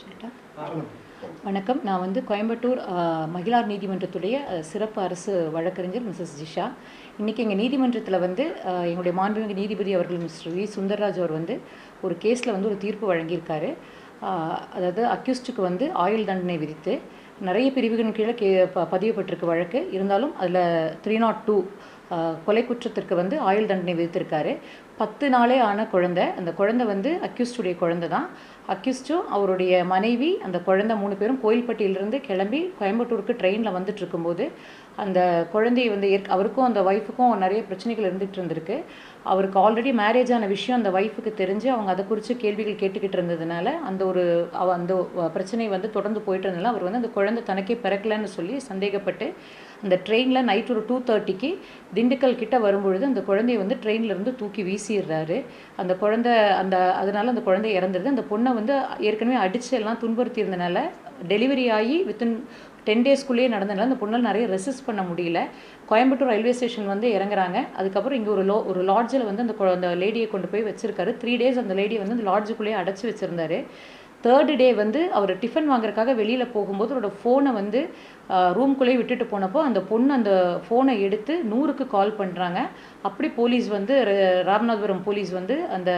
சொல்லிட்டா வணக்கம். நான் வந்து கோயம்புத்தூர் மகிழார் நீதிமன்றத்துடைய சிறப்பு அரசு வழக்கறிஞர் மிஸ்ஸஸ் ஜிஷா. இன்றைக்கி எங்கள் நீதிமன்றத்தில் வந்து எங்களுடைய மாண்புமிகு நீதிபதி அவர்கள் மிஸ்டர் வி. சுந்தர்ராஜ் அவர் வந்து ஒரு கேஸில் வந்து ஒரு தீர்ப்பு வழங்கியிருக்காரு. அதாவது அக்யூஸ்டுக்கு வந்து ஆயுள் தண்டனை விதித்து நிறைய பிரிவுகளின் கீழே கே ப பதியப்பட்டிருக்கு வழக்கு. இருந்தாலும் அதில் த்ரீ நாட் டூ கொலை குற்றத்திற்கு வந்து ஆயுள் தண்டனை விதித்திருக்காரு. பத்து நாளே ஆன குழந்தை. அந்த குழந்தை வந்து அக்யூஸ்டுடைய குழந்தை தான் அக்யூஸ்டும் அவருடைய மனைவி அந்த குழந்தை மூணு பேரும் கோயில்பட்டியிலிருந்து கிளம்பி கோயம்புத்தூருக்கு ட்ரெயினில் வந்துட்டு இருக்கும்போது அந்த குழந்தையை வந்து ஏற்க அவருக்கும் அந்த ஒய்ஃபுக்கும் நிறைய பிரச்சனைகள் இருந்துகிட்டு இருந்திருக்கு. அவருக்கு ஆல்ரெடி மேரேஜ் ஆன விஷயம் அந்த ஒய்ஃபுக்கு தெரிஞ்சு அவங்க அதை குறித்து கேள்விகள் கேட்டுக்கிட்டு இருந்ததுனால அந்த ஒரு அந்த பிரச்சனை வந்து தொடர்ந்து போயிட்டு இருந்ததுனால அவர் வந்து அந்த குழந்தை தனக்கே பிறக்கலன்னு சொல்லி சந்தேகப்பட்டு அந்த ட்ரெயினில் நைட் ஒரு டூ தேர்ட்டிக்கு திண்டுக்கல் கிட்ட வரும்பொழுது அந்த குழந்தைய வந்து ட்ரெயினில் இருந்து தூக்கி வீசிடுறாரு அந்த குழந்தை அந்த அதனால அந்த குழந்தை இறந்துருது. அந்த பொண்ணை வந்து ஏற்கனவே அடித்து எல்லாம் துன்புறுத்தி இருந்தனால டெலிவரி ஆகி வித்தின் டென் டேஸ்க்குள்ளேயே நடந்ததுனால அந்த பொண்ணால் நிறைய ரெசிஸ்ட் பண்ண முடியல. கோயம்புத்தூர் ரயில்வே ஸ்டேஷன் வந்து இறங்குறாங்க. அதுக்கப்புறம் இங்கே ஒரு லோ ஒரு லாட்ஜில் வந்து அந்த கொ- அந்த லேடியை கொண்டு போய் வச்சுருக்காரு. த்ரீ டேஸ் அந்த லேடியை வந்து அந்த லாட்ஜுக்குள்ளேயே அடைச்சி வச்சுருந்தாரு. தேர்டு டே வந்து அவர் டிஃபன் வாங்குறதுக்காக வெளியில் போகும்போது அவரோட ஃபோனை வந்து ரூம்குள்ளேயே விட்டுட்டு போனப்போ அந்த பொண்ணு அந்த ஃபோனை எடுத்து நூறுக்கு கால் பண்ணுறாங்க அப்படி போலீஸ் வந்து ர- ராமநாதபுரம் போலீஸ் வந்து அந்த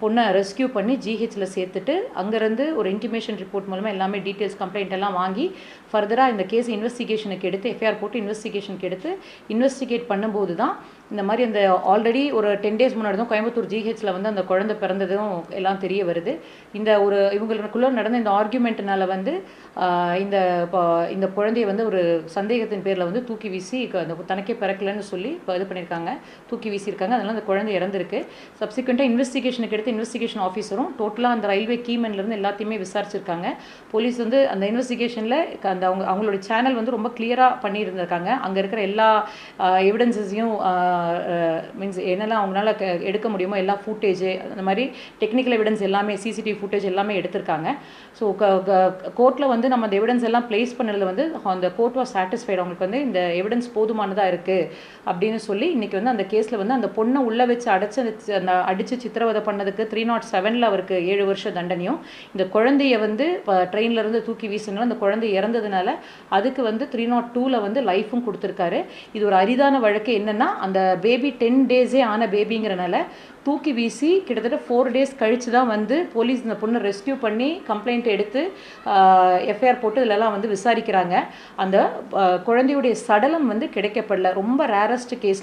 பொண்ணை ரெஸ்கியூ பண்ணி ஜிஹெச்சில் சேர்த்துட்டு அங்கேருந்து ஒரு இன்டிமேஷன் ரிப்போர்ட் மூலமாக எல்லாமே டீட்டெயில்ஸ் கம்ப்ளைண்ட் எல்லாம் வாங்கி ஃபர்தராக இந்த கேஸ் இன்வெஸ்டிகேஷனுக்கு எடுத்து எஃப்ஐஆர் போட்டு இன்வெஸ்டிகேஷனுக்கு எடுத்து இன்வெஸ்டிகேட் பண்ணும்போது தான் இந்த மாதிரி அந்த ஆல்ரெடி ஒரு டென் டேஸ் முன்னாடி தான் கோயம்புத்தூர் ஜிஹெச்சில் வந்து அந்த குழந்தை பிறந்ததும் எல்லாம் தெரிய வருது. இந்த ஒரு இவங்களுக்குள்ள நடந்த இந்த ஆர்கியூமெண்ட்னால வந்து இந்த இந்த குழந்தைய வந்து ஒரு சந்தேகத்தின் பேரில் வந்து தூக்கி வீசி அந்த தனக்கே பிறக்கலன்னு சொல்லி இப்போ இது பண்ணியிருக்காங்க தூக்கி வீசியிருக்காங்க. அதனால் அந்த குழந்தை இறந்துருக்கு. சப்சிக்வெண்ட்டாக இன்வெஸ்டிகேஷனுக்கு எடுத்து இன்வெஸ்டிகேஷன் ஆஃபீஸரும் டோட்டலாக அந்த ரயில்வே கீமன்லேருந்து எல்லாத்தையுமே விசாரிச்சிருக்காங்க. போலீஸ் வந்து அந்த இன்வெஸ்டிகேஷனில் அந்த அவங்க அவங்களோட சேனல் வந்து ரொம்ப கிளியராக பண்ணியிருந்திருக்காங்க. அங்கே இருக்கிற எல்லா எவிடன்சஸையும் மீன்ஸ் என்னெல்லாம் அவங்களால எடுக்க முடியுமோ எல்லா ஃபுட்டேஜ் அந்த மாதிரி டெக்னிக்கல் எவிடன்ஸ் எல்லாமே சிசிடிவி ஃபுட்டேஜ் எல்லாமே எடுத்திருக்காங்க. இருக்காங்க. ஸோ கோர்ட்டில் வந்து நம்ம அந்த எவிடன்ஸ் எல்லாம் ப்ளேஸ் பண்ணதில் வந்து அந்த கோர்ட் வாஸ் சாட்டிஸ்ஃபைடு அவங்களுக்கு வந்து இந்த எவிடன்ஸ் போதுமானதாக இருக்குது அப்படின்னு சொல்லி இன்னைக்கு வந்து அந்த கேஸில் வந்து அந்த பொண்ணை உள்ளே வச்சு அடைச்சி அந்த அடித்து சித்திரவதை பண்ணதுக்கு த்ரீ நாட் செவனில் அவருக்கு ஏழு வருஷம் தண்டனையும் இந்த குழந்தைய வந்து இப்போ ட்ரெயினில் இருந்து தூக்கி வீசினால அந்த குழந்தை இறந்ததுனால அதுக்கு வந்து த்ரீ நாட் டூவில் வந்து லைஃபும் கொடுத்துருக்காரு. இது ஒரு அரிதான வழக்கு என்னென்னா அந்த பேபி டென் டேஸே ஆன பேபிங்கிறனால தூக்கி வீசி கிட்டத்தட்ட ஃபோர் டேஸ் கழித்து தான் வந்து போலீஸ் இந்த பொண்ணை ரெஸ்கியூ பண்ணி கம்ப்ளைண்ட் எடுத்து எஃப்ஐஆர் போட்டு இதிலலாம் வந்து விசாரிக்கிறாங்க. அந்த குழந்தையுடைய சடலம் வந்து கிடைக்கப்படல. ரொம்ப ரேரஸ்ட் கேஸில்